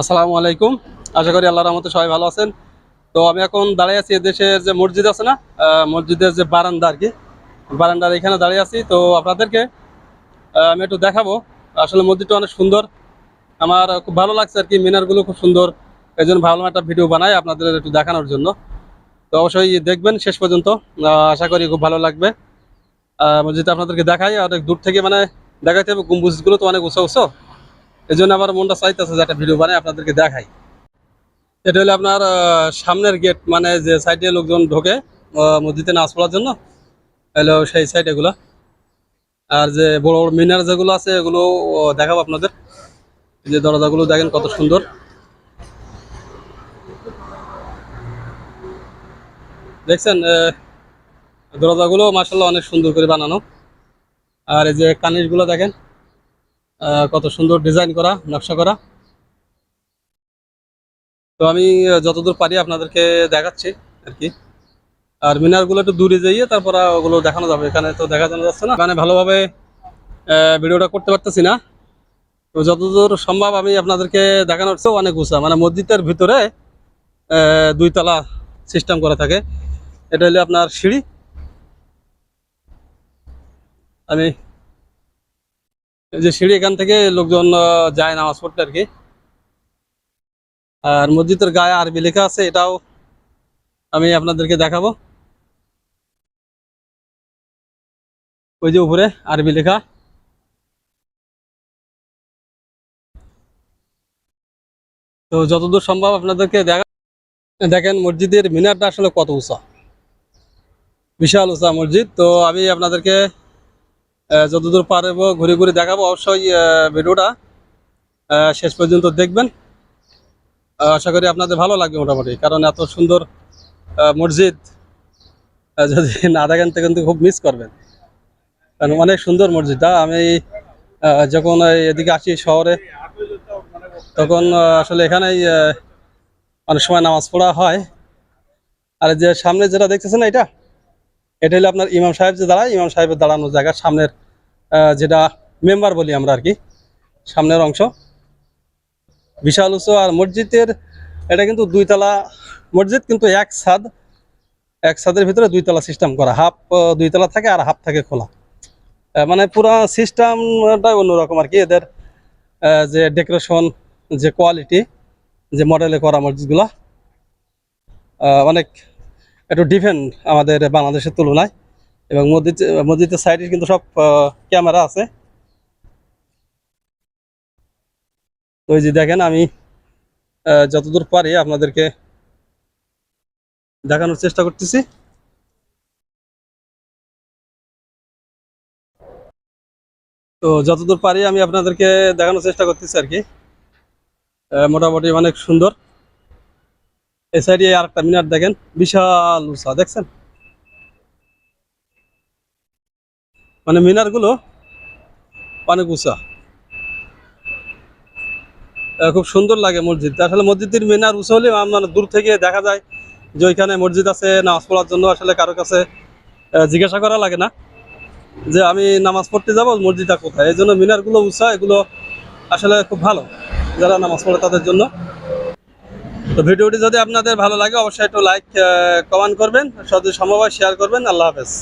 আসসালামু আলাইকুম। আশা করি আল্লাহর রহমতে সবাই ভালো আছেন। তো আমি এখন দাঁড়িয়ে আছি এদেশের যে মসজিদ আছে না মসজিদের যে বারান্দা আর কি, বারান্দার এখানে দাঁড়িয়ে আছি। তো আপনাদেরকে আমি একটু দেখাবো। আসলে মসজিদটা অনেক সুন্দর। আমার খুব ভালো লাগছে আর কি, মিনারগুলো খুব সুন্দর। এই জন্য ভাবলাম একটা ভিডিও বানাই আপনাদের একটু দেখানোর জন্য। তো অবশ্যই দেখবেন শেষ পর্যন্ত। আশা করি খুব ভালো লাগবে। মসজিদটা আপনাদেরকে দেখাই। অনেক দূর থেকে মানে দেখাইতে হবে। গম্বুজগুলো তো অনেক উঁচু উঁচু। এই জন্য আমার মনটা চাইতেছে যে একটা ভিডিও বানাই, আপনাদেরকে দেখাই। এটা হলো আপনার সামনের গেট মানে যে সাইডে লোকজন ঢোকে মসজিদে নাচ পড়ার জন্য হলো সেই সাইড এগুলো। আর যে বড় বড় মিনার যেগুলো আছে, এগুলো দেখাবো আপনাদের। যে দরজাগুলো দেখেন কত সুন্দর। দেখছেন দরজাগুলো মার্শাল্লাহ অনেক সুন্দর করে বানানো। আর এই যে কানিশগুলো দেখেন কত সুন্দর ডিজাইন করা নকশা করা। তো আমি যতদূর পারি আপনাদেরকে দেখাচ্ছি আর কি। আর মিনারগুলো একটু দূরে যাইয়ে তারপর ওগুলো দেখানো যাবে। এখানে তো দেখা জানা যাচ্ছে না। মানে ভালোভাবে ভিডিওটা করতে পারতেছি না। তো যতদূর সম্ভব আমি আপনাদেরকে দেখানোর চেয়েও অনেক উঁচা। মানে মসজিদের ভিতরে আহ, দুইতলা সিস্টেম করা থাকে। এটা হলো আপনার সিঁড়ি। আমি যে সিঁড়ি এখান থেকে লোকজন যায় নামাজ পড়তে আর কি। আর মসজিদের গায়ে আরবি লেখা আছে, এটাও আমি আপনাদেরকে দেখাবো। ওই যে উপরে আরবি লেখা। তো যতদূর সম্ভব আপনাদেরকে দেখা দেখেন, মসজিদের মিনারটা আসলে কত উঁচা। বিশাল উঁচা মসজিদ। তো আমি আপনাদেরকে যতদূর পারব ঘুরে ঘুরে দেখাবো অবশ্যই ভিডিওটা। শেষ পর্যন্ত দেখবেন। আশা করি আপনাদের ভালো লাগবে মোটামুটি, কারণ এত সুন্দর মসজিদ যদি না দেখেন তো কিন্তু খুব মিস করবেন। কারণ অনেক সুন্দর মসজিদটা আমি যখন এদিকে আসি শহরে, তখন আসলে এখানেই অনেক সময় নামাজ পড়া হয়। আর যে সামনে যেটা দেখতেছেন এটা? এটা হলো আপনার ইমাম সাহেব যে দাঁড়ায়, ইমাম সাহেবের দাঁড়ানোর জায়গা সামনের যেটা মেম্বার বলি আমরা আর কি, সামনের অংশ। বিশাল উঁচু আর মসজিদের, এটা কিন্তু দুইতলা মসজিদ, কিন্তু এক ছাদ, এক ছাদের ভিতরে দুইতলা সিস্টেম করা। হাফ দুইতলা থাকে আর হাফ থাকে খোলা। মানে পুরো সিস্টেমটা অন্যরকম আর কি। এদের যে ডেকোরেশন যে কোয়ালিটি যে মডেলে করা মসজিদগুলা অনেক একটু ডিফেন্ট আমাদের বাংলাদেশের তুলনায়। এবং মসজিদ মসজিদের সাইডে কিন্তু সব ক্যামেরা আছে। তো এই যে দেখেন আমি যতদূর পারি আপনাদেরকে দেখানোর চেষ্টা করতেছি। তো যতদূর পারি আমি আপনাদেরকে দেখানোর চেষ্টা করতেছি আর কি। মোটামুটি অনেক সুন্দর। এই সাইডে আর একটা মিনার দেখেন, বিশাল উঁচা, দেখছেন? মানে মিনারগুলো অনেক উঁচা খুব সুন্দর লাগে মসজিদ। আসলে মসজিদের মিনার উঁচু হলে মানে দূর থেকে দেখা যায় যে ওইখানে মসজিদ আছে, নামাজ পড়ার জন্য আসলে কারও কাছে জিজ্ঞাসা করা লাগে না যে আমি নামাজ পড়তে যাব, মসজিদটা কোথায়? এই জন্য মিনারগুলো উঁচা, এগুলো আসলে খুব ভালো যারা নামাজ পড়ে তাদের জন্য। তো ভিডিওটি যদি আপনাদের ভালো লাগে, অবশ্যই একটু লাইক কমেন্ট করবেন যদি সম্ভব শেয়ার করবেন। আল্লাহ হাফেজ।